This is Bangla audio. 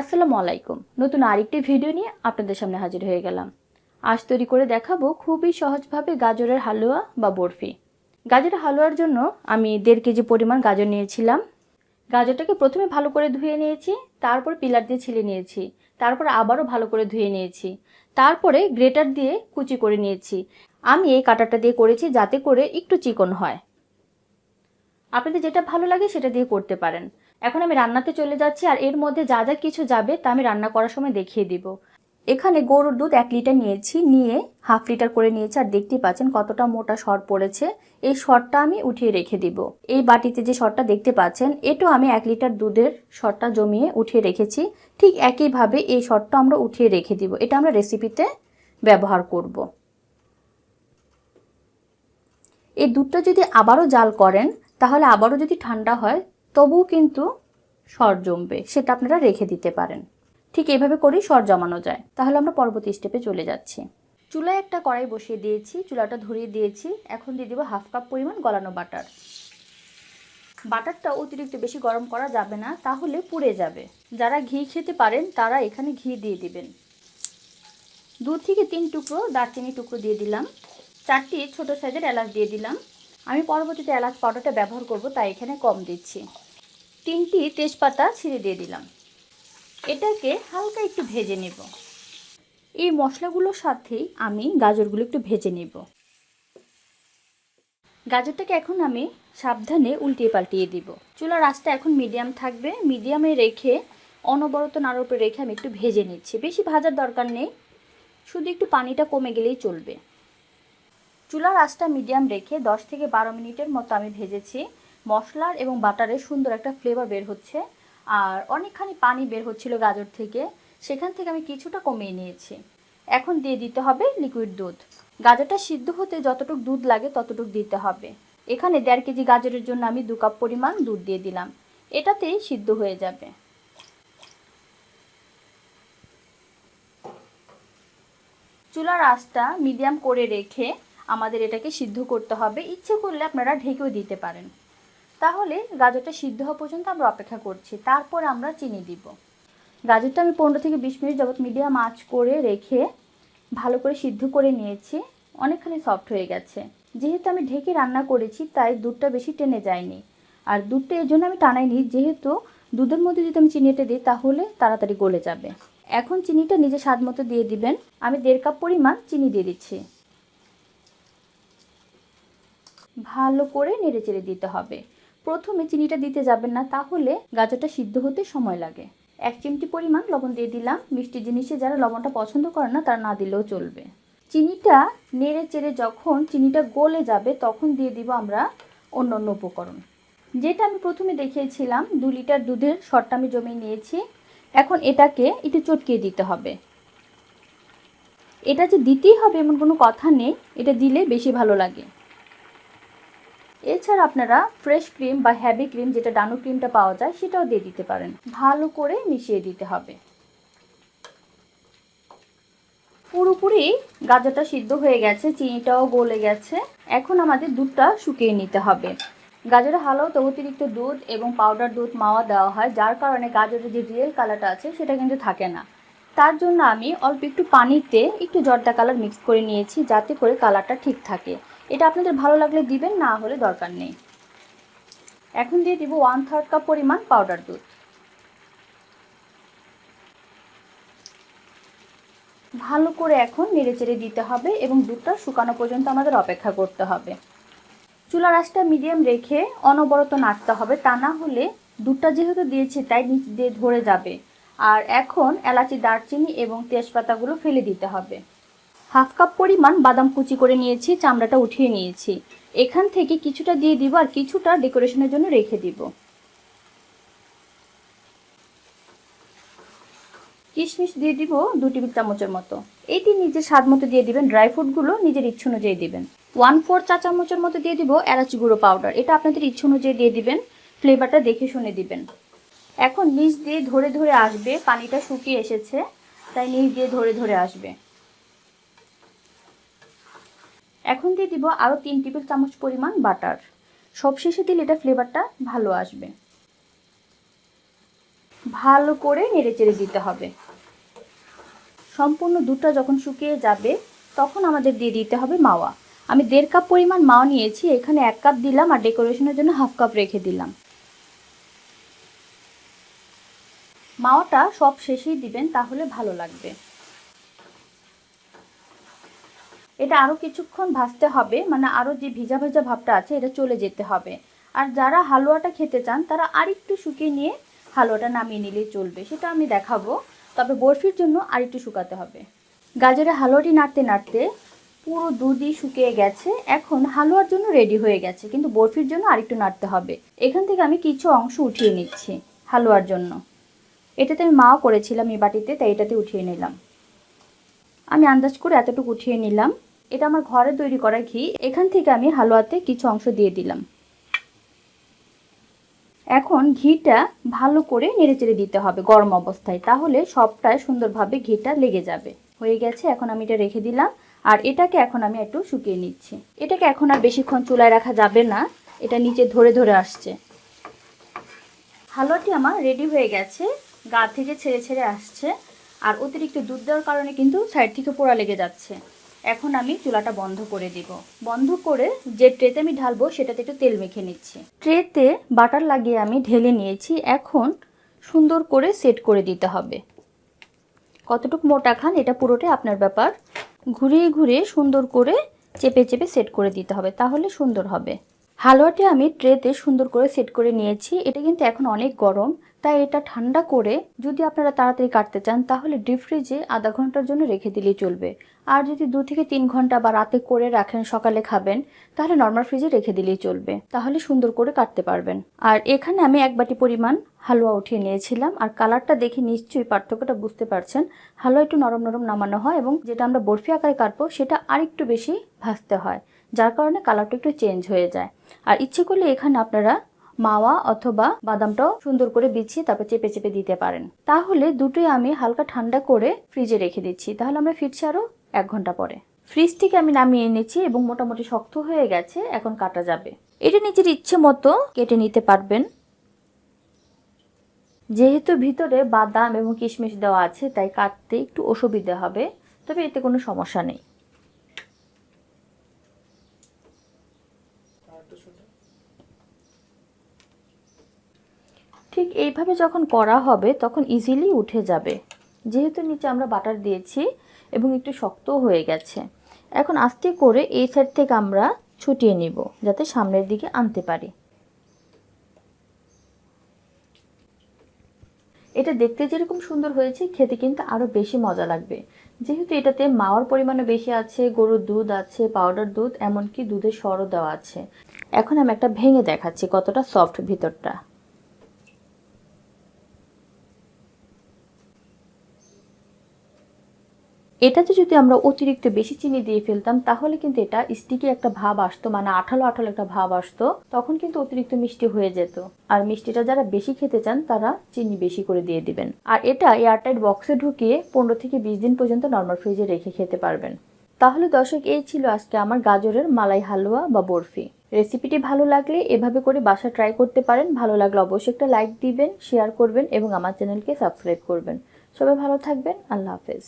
আসসালামু আলাইকুম। নতুন আরেকটি ভিডিও নিয়ে আপনাদের সামনে হাজির হয়ে গেলাম। আজ তৈরি করে দেখাবো খুবই সহজভাবে গাজরের হালুয়া বা বরফি। গাজরের হালুয়ার জন্য আমি দেড় কেজি পরিমাণ গাজর নিয়েছিলাম। গাজরটাকে প্রথমে ভালো করে ধুয়ে নিয়েছি, তারপর পিলার দিয়ে ছিলে নিয়েছি, তারপর আবারও ভালো করে ধুয়ে নিয়েছি, তারপরে গ্রেটার দিয়ে কুচি করে নিয়েছি। আমি এই কাটারটা দিয়ে করেছি যাতে করে একটু চিকন হয়। আপনাদের যেটা ভালো লাগে সেটা দিয়ে করতে পারেন। এখন আমি রান্নাতে চলে যাচ্ছি আর এর মধ্যে যা যা কিছু যাবে তা আমি রান্না করার সময় দেখিয়ে দিব। এখানে গরুর দুধ এক লিটার নিয়েছি, নিয়ে হাফ লিটার করে নিয়েছি আর দেখতেই পাচ্ছেন কতটা মোটা সর পড়েছে। এই সরটা আমি উঠিয়ে রেখে দিব। এই বাটিতে যে সরটা দেখতে পাচ্ছেন, এটাও আমি এক লিটার দুধের সরটা জমিয়ে উঠিয়ে রেখেছি। ঠিক একইভাবে এই সরটা আমরা উঠিয়ে রেখে দিব। এটা আমরা রেসিপিতে ব্যবহার করব। এই দুধটা যদি আবারও জাল করেন, তাহলে আবারও যদি ঠান্ডা হয় তবুও কিন্তু সর জমবে, সেটা আপনারা রেখে দিতে পারেন। ঠিক এভাবে করেই সর জমানো যায়। তাহলে আমরা পরবর্তী স্টেপে চলে যাচ্ছি। চুলায় একটা কড়াই বসিয়ে দিয়েছি, চুলাটা ধরিয়ে দিয়েছি। এখন দিয়ে দেবো হাফ কাপ পরিমাণ গলানো বাটার। বাটারটা অতিরিক্ত বেশি গরম করা যাবে না, তাহলে পুড়ে যাবে। যারা ঘি খেতে পারেন, তারা এখানে ঘি দিয়ে দিবেন। দু থেকে তিন টুকরো দারচিনি টুকরো দিয়ে দিলাম। চারটি ছোট সাইজের এলাচ দিয়ে দিলাম। আমি পরবর্তীতে এলাচ পাউডারটা ব্যবহার করব, তাই এখানে কম দিচ্ছি। তিনটি তেজপাতা ছিঁড়ে দিয়ে দিলাম। এটাকে হালকা একটু ভেজে নেব। এই মশলাগুলোর সাথেই আমি গাজরগুলো একটু ভেজে নেব। গাজরটাকে এখন আমি সাবধানে উল্টিয়ে পাল্টিয়ে দিব। চুলার আঁচটা এখন মিডিয়াম থাকবে। মিডিয়ামে রেখে, অনবরত নাড়ার উপরে রেখে আমি একটু ভেজে নিচ্ছি। বেশি ভাজার দরকার নেই। শুধু একটু পানিটা কমে গেলেই চলবে। চুলার আঁচটা মিডিয়াম রেখে 10 থেকে বারো মিনিটের মতো আমি ভেজেছি। মশলার এবং বাটারের সুন্দর একটা ফ্লেভার বের হচ্ছে। আর অনেকখানি পানি বের হচ্ছিল গাজর থেকে। সেখান থেকে আমি কিছুটা কমিয়ে নিয়েছি। এখন দিয়ে দিতে হবে লিকুইড দুধ। গাজরটা সিদ্ধ হতে যতটুকু দুধ লাগে ততটুক দিতে হবে। এখানে দেড় কেজি গাজরের জন্য আমি দু কাপ পরিমাণ দুধ দিয়ে দিলাম। এটাতেই সিদ্ধ হয়ে যাবে। চুলার আঁচটা মিডিয়াম করে রেখে আমাদের এটাকে সিদ্ধ করতে হবে। ইচ্ছে করলে আপনারা ঢেকেও দিতে পারেন। তাহলে গাজরটা সিদ্ধ হওয়া পর্যন্ত আমরা অপেক্ষা করছি। তারপর আমরা চিনি দিব। গাজরটা আমি পনেরো থেকে বিশ মিনিট যাবত মিডিয়াম আঁচ করে রেখে ভালো করে সিদ্ধ করে নিয়েছি। অনেকখানি সফট হয়ে গেছে। যেহেতু আমি ঢেকে রান্না করেছি, তাই দুধটা বেশি টেনে যায়নি। আর দুধটা এর জন্য আমি টানাইনি। যেহেতু দুধের মধ্যে যদি আমি চিনিটা দিই, তাহলে তাড়াতাড়ি গলে যাবে। এখন চিনিটা নিজে স্বাদ মতো দিয়ে দিবেন। আমি দেড় কাপ পরিমাণ চিনি দিয়ে দিচ্ছি। ভালো করে নেড়ে চেড়ে দিতে হবে। প্রথমে চিনিটা দিতে যাবেন না, তাহলে গাজরটা সিদ্ধ হতে সময় লাগে। এক চিমটি পরিমাণ লবণ দিয়ে দিলাম। মিষ্টি জিনিসে যারা লবণটা পছন্দ করে না, তারা না দিলেও চলবে। চিনিটা নেড়ে চেড়ে যখন চিনিটা গলে যাবে, তখন দিয়ে দিব আমরা অন্য অন্য উপকরণ। যেটা আমি প্রথমে দেখিয়েছিলাম, দু লিটার দুধের শটটা আমি জমিয়ে নিয়েছি। এখন এটাকে একটু চটকিয়ে দিতে হবে। এটা যে দিতেই হবে এমন কোনো কথা নেই। এটা দিলে বেশি ভালো লাগে। এছাড়া আপনারা ফ্রেশ ক্রিম বা হ্যাভি ক্রিম যেটা ডানু ক্রিমটা পাওয়া যায়, সেটাও দিয়ে দিতে পারেন। ভালো করে মিশিয়ে দিতে হবে। পুরোপুরি গাজরটা সিদ্ধ হয়ে গেছে, চিনিটাও গলে গেছে। এখন আমাদের দুধটা শুকিয়ে নিতে হবে। গাজরের হালুয়াতে অতিরিক্ত দুধ এবং পাউডার দুধ মাওয়া দেওয়া হয়, যার কারণে গাজরের যে রিয়েল কালারটা আছে, সেটা কিন্তু থাকে না। তার জন্য আমি অল্প একটু পানিতে একটু জর্দা কালার মিক্স করে নিয়েছি, যাতে করে কালারটা ঠিক থাকে। এটা আপনাদের ভালো লাগলে দিবেন, না হলে দরকার নেই। এখন দিয়ে দিব ওয়ান থার্ড কাপ পরিমাণ পাউডার দুধ। ভালো করে এখন নেড়েচেড়ে দিতে হবে এবং দুধটা শুকানো পর্যন্ত আমাদের অপেক্ষা করতে হবে। চুলার আঁচটা মিডিয়াম রেখে অনবরত নাড়তে হবে, তা না হলে দুধটা যেহেতু দিয়েছি তাই নিচ দিয়ে ধরে যাবে। আর এখন এলাচি, দারচিনি এবং তেজপাতাগুলো ফেলে দিতে হবে। হাফ কাপ পরিমাণ বাদাম কুচি করে নিয়েছি, চামড়াটা উঠিয়ে নিয়েছি। এখান থেকে কিছুটা দিয়ে দিব আর কিছুটা ডেকোরেশনের জন্য রেখে দিব। কিশমিশ দিয়ে দিব দু টেবিল চামচের মতো। এটি নিজের স্বাদ মতো দিয়ে দিবেন, ড্রাই ফ্রুটগুলো নিজের ইচ্ছে অনুযায়ী দিবেন। ওয়ান ফোর চা চামচের মতো দিয়ে দিব এলাচ গুঁড়ো পাউডার। এটা আপনাদের ইচ্ছে অনুযায়ী দিয়ে দিবেন, ফ্লেভারটা দেখে শুনে দিবেন। এখন নিচ দিয়ে ধরে ধরে আসবে, পানিটা শুকিয়ে এসেছে, তাই নিচ দিয়ে ধরে ধরে আসবে। এখন দিয়ে দিব আরও তিন টেবিল চামচ পরিমাণ বাটার। সব শেষে দিলে এটা ফ্লেভারটা ভালো আসবে। ভালো করে নেড়ে চেড়ে দিতে হবে। সম্পূর্ণ দুধটা যখন শুকিয়ে যাবে, তখন আমাদের দিয়ে দিতে হবে মাওয়া। আমি দেড় কাপ পরিমাণ মাওয়া নিয়েছি, এখানে এক কাপ দিলাম আর ডেকোরেশনের জন্য হাফ কাপ রেখে দিলাম। মাওয়াটা সব শেষেই দিবেন, তাহলে ভালো লাগবে। এটা আরও কিছুক্ষণ ভাজতে হবে মানে আরও যে ভিজা ভেজা ভাবটা আছে এটা চলে যেতে হবে। আর যারা হালুয়াটা খেতে চান, তারা আরেকটু শুকিয়ে নিয়ে হালুয়াটা নামিয়ে নিলেই চলবে, সেটা আমি দেখাবো। তবে বরফির জন্য আরেকটু শুকাতে হবে। গাজরের হালুয়াটি নাড়তে নাড়তে পুরো দুধই শুকিয়ে গেছে, এখন হালুয়ার জন্য রেডি হয়ে গেছে, কিন্তু বরফির জন্য আরেকটু নাড়তে হবে। এখান থেকে আমি কিছু অংশ উঠিয়ে নিচ্ছি হালুয়ার জন্য। এটাতে আমি মাও করেছিলাম এই বাটিতে, তাই এটাতে উঠিয়ে নিলাম। আমি আন্দাজ করে এতটুকু উঠিয়ে নিলাম। এটা আমার ঘরে তৈরি করা ঘি। এখান থেকে আমি হালুয়াতে কিছু অংশ দিয়ে দিলাম। এখন ঘিটা ভালো করে নেড়েচেড়ে দিতে হবে গরম অবস্থায়। তাহলে সবটাই সুন্দরভাবে ঘিটা লেগে যাবে। হয়ে গেছে, এখন আমি এটা রেখে দিলাম। আর এটাকে এখন আমি একটু শুকিয়ে নিচ্ছি। এটাকে এখন আর বেশিক্ষণ চুলায় রাখা যাবে না। এটা নিচে ধরে ধরে আসছে। হালুয়াটি আমার রেডি হয়ে গেছে। গা থেকে ছেড়ে ছেড়ে আসছে। আর অতিরিক্ত দুধ দেওয়ার কারণে কিন্তু সাইড থেকে পোড়া লেগে যাচ্ছে। এখন আমি চুলাটা বন্ধ করে দিব। বন্ধ করে যে ট্রেতে আমি ঢালবো সেটাতে একটু তেল মেখে নিচ্ছি। ট্রেতে বাটার লাগিয়ে আমি ঢেলে নিয়েছি। এখন সুন্দর করে সেট করে দিতে হবে। কতটুকু মোটা খান এটা পুরোটাই আপনার ব্যাপার। ঘুরিয়ে ঘুরিয়ে সুন্দর করে চেপে চেপে সেট করে দিতে হবে, তাহলে সুন্দর হবে। হালুয়াটি আমি ট্রেতে সুন্দর করে সেট করে নিয়েছি। এটা কিন্তু এখন অনেক গরম। তাই এটা ঠান্ডা করে যদি আপনারা তাড়াতাড়ি কাটতে চান, তাহলে ডিপ ফ্রিজে আধা ঘণ্টার জন্য রেখে দিলেই চলবে। আর যদি দু থেকে তিন ঘণ্টা বা রাতে করে রাখেন, সকালে খাবেন, তাহলে নর্মাল ফ্রিজে রেখে দিলেই চলবে। তাহলে সুন্দর করে কাটতে পারবেন। আর এখানে আমি এক বাটি পরিমাণ হালুয়া উঠিয়ে নিয়েছিলাম, আর কালারটা দেখে নিশ্চয়ই পার্থক্যটা বুঝতে পারছেন। হালুয়া একটু নরম নরম নামানো হয় এবং যেটা আমরা বরফি আকারে কাটবো, সেটা আরেকটু বেশি ভাজতে হয়, যার কারণে কালারটা একটু চেঞ্জ হয়ে যায়। আর ইচ্ছে করলে এখানে আপনারা মাওয়া অথবা বাদামটাও সুন্দর করে বিছিয়ে তারপর চেপে চেপে দিতে পারেন। তাহলে দুটোই আমি হালকা ঠান্ডা করে ফ্রিজে রেখে দিচ্ছি। তাহলে আমরা ফিরছি আরও এক ঘণ্টা পরে। ফ্রিজ থেকে আমি নামিয়ে এনেছি এবং মোটামুটি শক্ত হয়ে গেছে, এখন কাটা যাবে। এটা নিজের ইচ্ছে মতো কেটে নিতে পারবেন। যেহেতু ভিতরে বাদাম এবং কিশমিশ দেওয়া আছে, তাই কাটতে একটু অসুবিধা হবে, তবে এতে কোনো সমস্যা নেই। ঠিক এইভাবে যখন করা হবে, তখন ইজিলি উঠে যাবে। যেহেতু নিচে আমরা বাটার দিয়েছি এবং একটু শক্তও হয়ে গেছে। এখন আস্তে করে এই সাইড থেকে আমরা ছুটিয়ে নিব, যাতে সামনের দিকে আনতে পারি। এটা দেখতে যেরকম সুন্দর হয়েছে, খেতে কিন্তু আরও বেশি মজা লাগবে। যেহেতু এটাতে মাওয়ার পরিমাণও বেশি আছে, গরুর দুধ আছে পাউডার দুধ, এমনকি দুধের সরও দেওয়া আছে। এখন আমি একটা ভেঙে দেখাচ্ছি কতটা সফট ভিতরটা। এটাতে যদি আমরা অতিরিক্ত বেশি চিনি দিয়ে ফেলতাম, তাহলে কিন্তু এটা স্টিকি একটা ভাব আসতো মানে আঠালো আঠালো একটা ভাব আসতো, তখন কিন্তু অতিরিক্ত মিষ্টি হয়ে যেত। আর মিষ্টিটা যারা বেশি খেতে চান, তারা চিনি বেশি করে দিয়ে দিবেন। আর এটা এয়ারটাইট বক্সে ঢুকিয়ে পনেরো থেকে বিশ দিন পর্যন্ত নর্মাল ফ্রিজে রেখে খেতে পারবেন। তাহলে দর্শক, এই ছিল আজকে আমার গাজরের মালাই হালুয়া বা বরফি। রেসিপিটি ভালো লাগলে এভাবে করে বাসা ট্রাই করতে পারেন। ভালো লাগলে অবশ্যই একটা লাইক দিবেন শেয়ার করবেন এবং আমার চ্যানেলকে সাবস্ক্রাইব করবেন। সবাই ভালো থাকবেন, আল্লাহ হাফেজ।